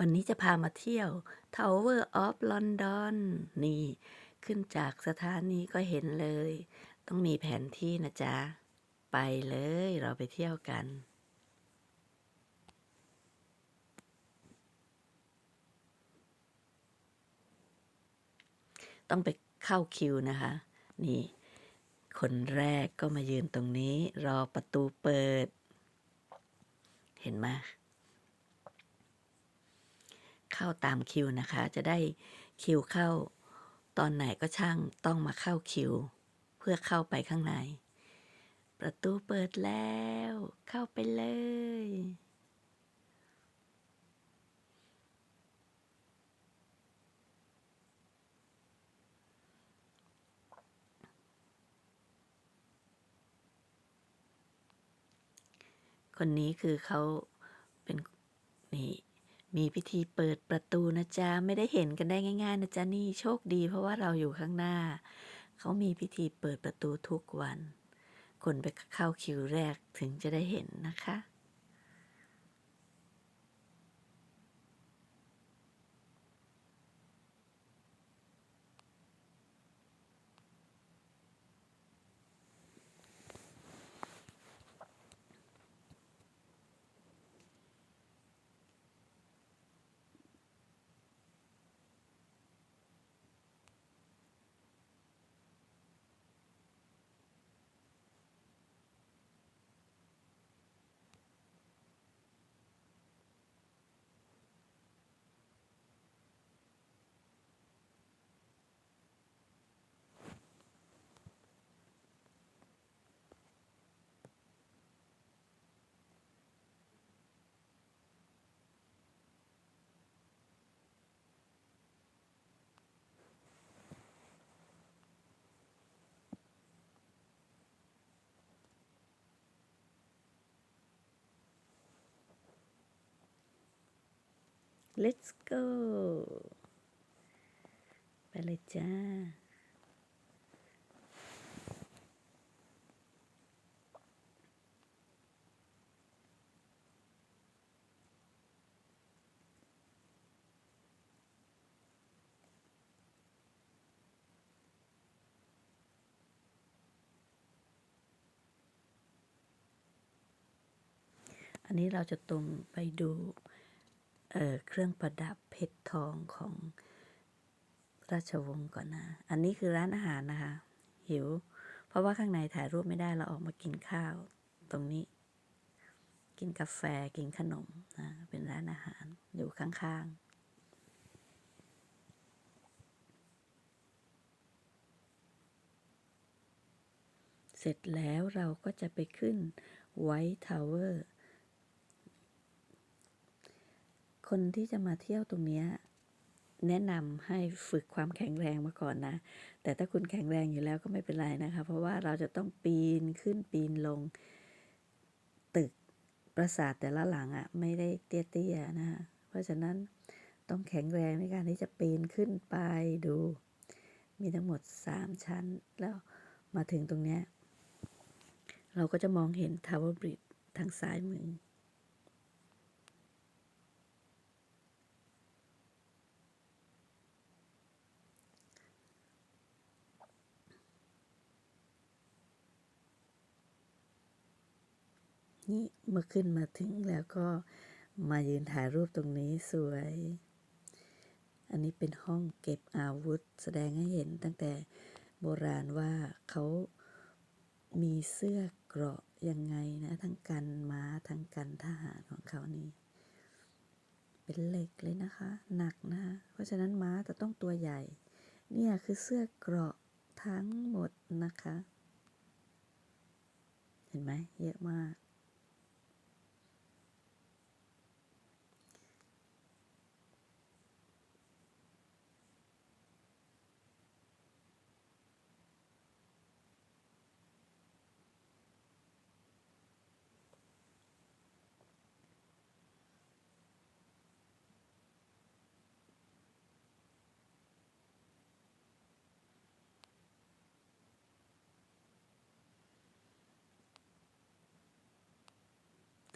วันนี้จะพามาเที่ยว Tower of London นี่ ขึ้นจากสถานีก็เห็นเลย ต้องมีแผนที่นะจ๊ะ ไปเลยเราไปเที่ยวกัน ต้องไปเข้าคิวนะคะ นี่ คนแรกก็มายืนตรงนี้ รอประตูเปิด เห็นไหม เข้าตามคิวนะคะ จะได้คิวเข้า ตอนไหนก็ช่างต้องมาเข้าคิว เพื่อเข้าไปข้างใน ประตูเปิดแล้ว เข้าไปเลย คนนี้คือเขาเป็นนี่ มีพิธีเปิดประตูนะจ๊ะ ไม่ได้เห็นกันได้ง่าย ๆ นะจ๊ะ นี่โชคดีเพราะว่าเราอยู่ข้างหน้า เขามีพิธีเปิดประตูทุกวัน คนไปเข้าคิวแรกถึงจะได้เห็นนะคะ let's go ไปเลยจ้า อันนี้เราจะตรงไปดู เเครื่องประดับเพชรทองของราชวงศ์ก่อนนะ อันนี้คือร้านอาหารนะคะ หิว เพราะว่าข้างในถ่ายรูปไม่ได้เราออกมากินข้าวตรงนี้ กินกาแฟกินขนมนะเป็นร้านอาหารอยู่ข้างๆเสร็จแล้วเราก็จะไปขึ้นไวท์ทาวเวอร์ คนที่จะมาเที่ยวตรงนี้แนะนำให้ฝึกความแข็งแรงมาก่อนนะ แต่ถ้าคุณแข็งแรงอยู่แล้วก็ไม่เป็นไรนะคะ เพราะว่าเราจะต้องปีนขึ้นปีนลง ตึกปราสาทแต่ละหลังอะ่ะไม่ได้เตี้ยๆนะคะเพราะฉะนั้นต้องแข็งแรงในการที่จะปีนขึ้นไปดู มีทั้งหมด 3 ชั้น แล้วมาถึงตรงนี้ เราก็จะมองเห็นทาวเวอร์บริดทางซ้ายมือ นี่เมื่อขึ้นมาถึงแล้วก็มายืนถ่ายรูปตรงนี้สวย อันนี้เป็นห้องเก็บอาวุธ แสดงให้เห็นตั้งแต่โบราณว่าเขามีเสื้อเกราะยังไงนะ ทั้งกันม้าทั้งกันทหารของเขานี่ เป็นเหล็กเลยนะคะ หนักนะคะเพราะฉะนั้นม้าจะต้องตัวใหญ่ เนี่ยคือเสื้อเกราะทั้งหมดนะคะ เห็นไหมเยอะมาก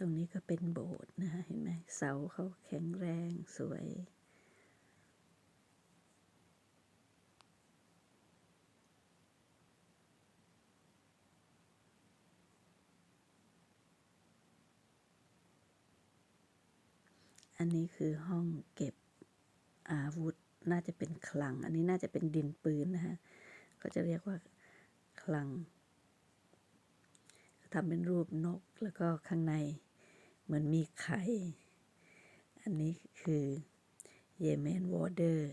ตรงนี้ก็เป็นโบสถ์นะคะเห็นไหมเสาเขาแข็งแรงสวย อันนี้คือห้องเก็บอาวุธน่าจะเป็นคลัง อันนี้น่าจะเป็นดินปืนนะฮะก็จะเรียกว่าคลังทำเป็นรูปนกแล้วก็ข้างใน เหมือนมีไข่ อันนี้คือเยเมนวอร์เดอร์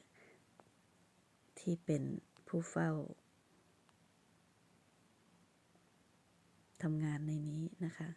ที่เป็นผู้เฝ้าทำงานในนี้นะคะ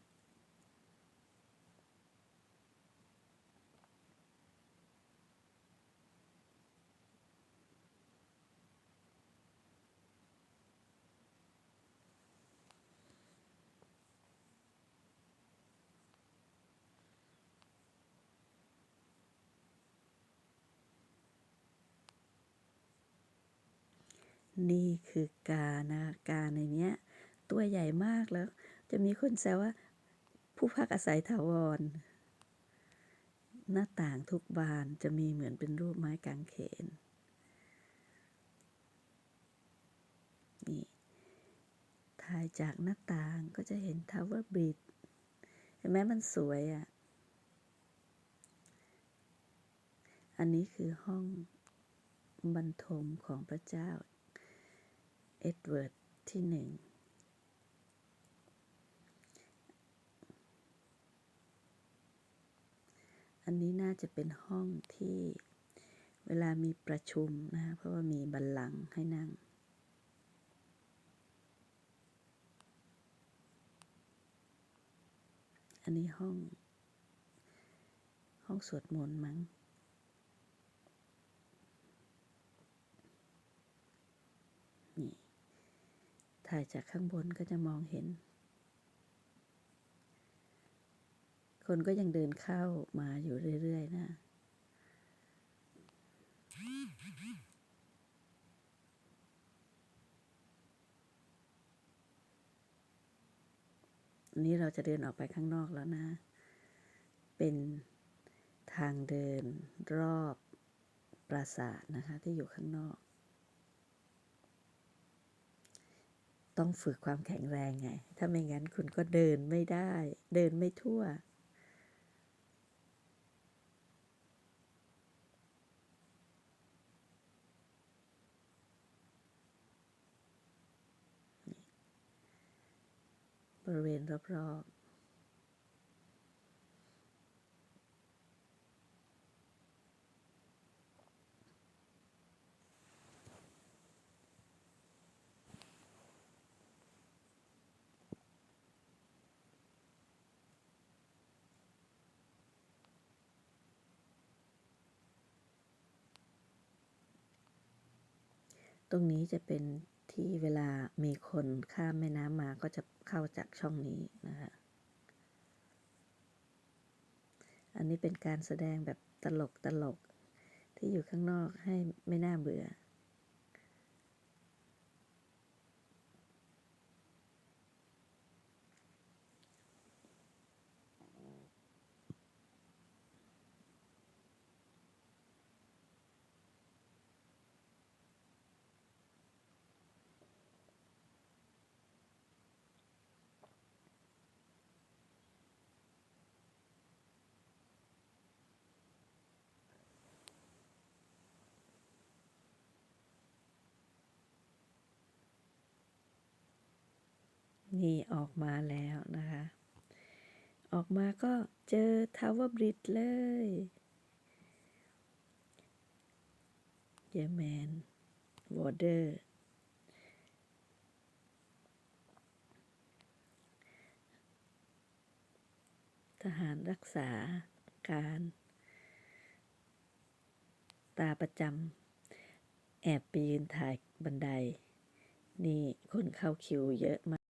นี่คือกานะกาในเนี้ย ตัวใหญ่มากแล้ว จะมีคนแซวว่า ผู้พักอาศัยถาวร หน้าต่างทุกบานจะมีเหมือนเป็นรูปไม้กางเขนนี่ถ่ายจากหน้าต่างก็จะเห็นทาวเวอร์บริดเห็นไหมมันสวยอะ่ะ อันนี้คือห้องบรรทมของพระเจ้า เอ็ดเวิร์ดที่หนึ่งอันนี้น่าจะเป็นห้องที่เวลามีประชุมนะคะเพราะว่ามีบัลลังก์ให้นั่ง อันนี้ห้อง ห้องสวดมนต์มั้ง ถ่ายจากข้างบนก็จะมองเห็น คนก็ยังเดินเข้ามาอยู่เรื่อย ๆ นะอันนี้เราจะเดินออกไปข้างนอกแล้วนะ เป็นทางเดินรอบปราสาทนะคะที่อยู่ข้างนอก ต้องฝึกความแข็งแรงไง ถ้าไม่งั้นคุณก็เดินไม่ได้ เดินไม่ทั่ว บริเวณรอบๆ ตรงนี้จะเป็นที่เวลามีคนข้ามแม่น้ำมาก็จะเข้าจากช่องนี้นะคะ อันนี้เป็นการแสดงแบบตลกตลกที่อยู่ข้างนอกให้ไม่น่าเบื่อ นี่ออกมาแล้วนะคะ ออกมาก็เจอทาวเวอร์บริดเลยเยอรแมนวอเดอร์ทหารรักษาการตาประจำแอบไปยืนถ่ายบันได นี่คนเข้าคิวเยอะมาก